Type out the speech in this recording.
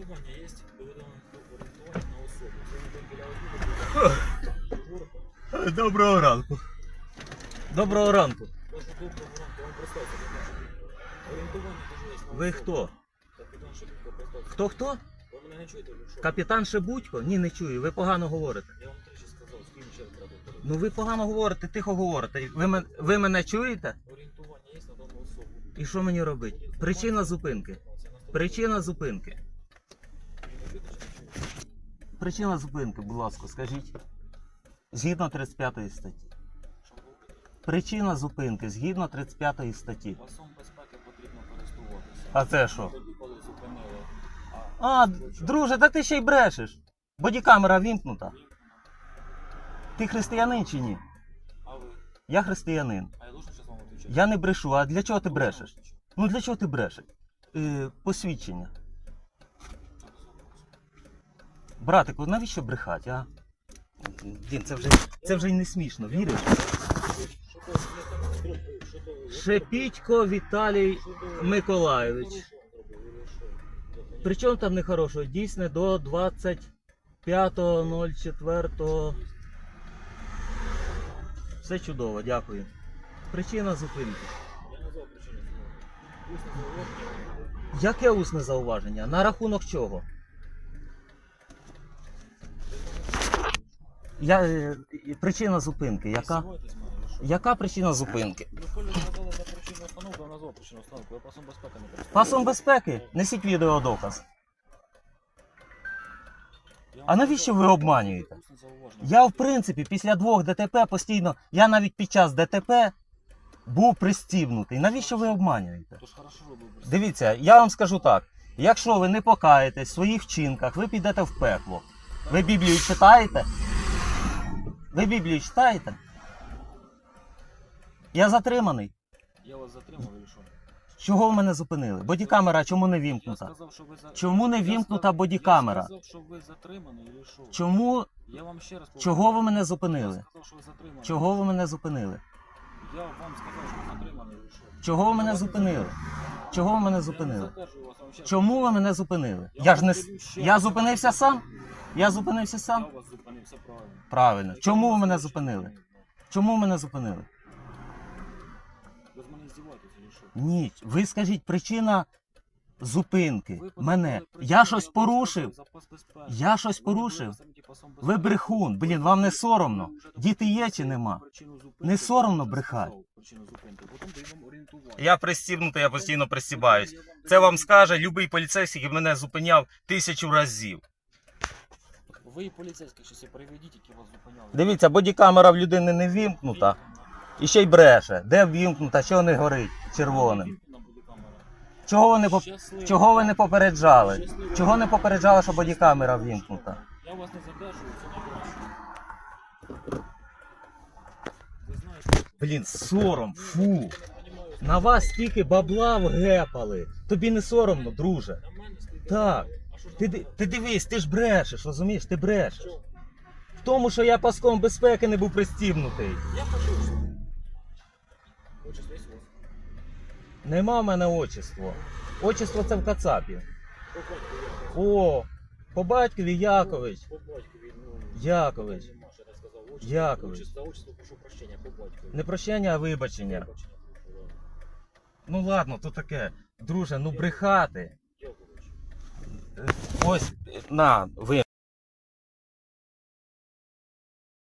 Орієнтування є, доведено орієнтування на особу. Доброго ранку. Доброго ранку. Кажу, доброго ранку, вам представся. Орієнтування дуже є Ви хто? Капітан Шепітко, представся. Хто хто? Ви мене не чуєте, ви що? Капітан Шебудько? Ні, не чую. Ви погано говорите. Я вам тричі сказав, з ким ще треба. Ну ви погано говорите, тихо говорите. Ви, мен- ви мене чуєте? Орієнтування є на дану особу. І що мені робити? Причина зупинки. Причина зупинки. Причина зупинки, будь ласка, скажіть. Згідно 35 статті. Причина зупинки згідно 35 статті. Пасом безпеки потрібно користуватися. А це що? Тоді, коли зупинили. А, друже, та ти ще й брешеш. Бодікамера вімкнута. Ти християнин чи ні? А ви? Я християнин. А я вам? Я не брешу, а для чого ти брешеш? Ну для чого ти брешеш? Е, посвідчення. Братику, навіщо брехати, а? Дін, це вже, це вже й не смішно, віриш? Шепітько Віталій Миколайович. Причому там нехорошого? Дійсне до 25.04. Все чудово, дякую. Причина зупинки. Яке усне зауваження? На рахунок чого? Я, е, причина зупинки. Яка? Сівайтесь мене, ви що? Яка причина зупинки? Ви за причину причину. Ви пасом безпеки не користуєтесь. Пасом безпеки? Несіть відеодоказ. Я А навіщо ви обманюєте? усне зауваження. Я, в принципі, після двох ДТП постійно. Я навіть під час ДТП був пристібнутий. Навіщо ви обманюєте? Тож хорошо Дивіться, я вам скажу так: якщо ви не покаєтесь в своїх вчинках, ви підете в пекло. Ви Біблію читаєте? Ви Біблію читаєте? Я затриманий. Я вас затримав, или що? Чого ви мене зупинили? Бодікамера чому не Я сказав, що ви за... Чому не Я вімкнута сказав- бодікамера? Я сказав, що ви затримані, или що? Чому? Я вам ще раз Чого ви мене Я зупинили? сказав, що ви затримані. Чого ви мене зупинили? Я вам сказав, що ви затримані, или що? Чого ви мене зупинили? Чого ви мене Я не зупинили? задержую вас, я вам ще раз Чому ви мене зупинили? Я ж не с- я зупинився сам? Я зупинився Я сам? вас зупинив, все правильно. Правильно. Чому ви мене зупинили? Чому ви мене зупинили? Ви з мене здіваєтесь, или що? Ні, ви скажіть причина зупинки Ви мене. причину, Я щось вам порушив. сказав, запас безпеки. Я щось Ви порушив. Ви безпеки. брехун. Блін, вам не соромно. Ви вже Діти є чи нема? причину зупинки, Не я соромно вже брехати? сказав причину зупинки, потім даю орієнтування. Я пристібнутий, я постійно пристібаюсь. Це вам скаже любий поліцейський, який мене зупиняв тисячу разів. Ви і поліцейські щось приведіть, які вас зупиняли. Дивіться, бодікамера в людини не вімкнута. І ще й бреше. Де вімкнута, чого не горить червоним? Чого ви не поп... Щасливо. Чого ви не попереджали? Щасливо. Чого не попереджали, що бодікамера вімкнута? Я вас не задержую, все найкраще. Ви знаєте, Блін, сором, фу. я не На вас стільки бабла вгепали. Тобі не соромно, друже. на мене стоїть. Так. Ти, ди- ти дивись, ти ж брешеш, розумієш? Ти брешеш. Що? В тому, що я паском безпеки не був пристібнутий. Я хочу. Вас. Нема в мене отчество. Отчество це в Кацапі. По батькові. О, по батькові Якович. По батькові, ну. Якович. Нема, сказав. Отчество, Якович. Отчество, отчество, прошу прощення, по батькові. Не прощення, а вибачення. Вибачення прошу, да. Ну ладно, то таке. Друже, ну брехати. Ось, на, ви.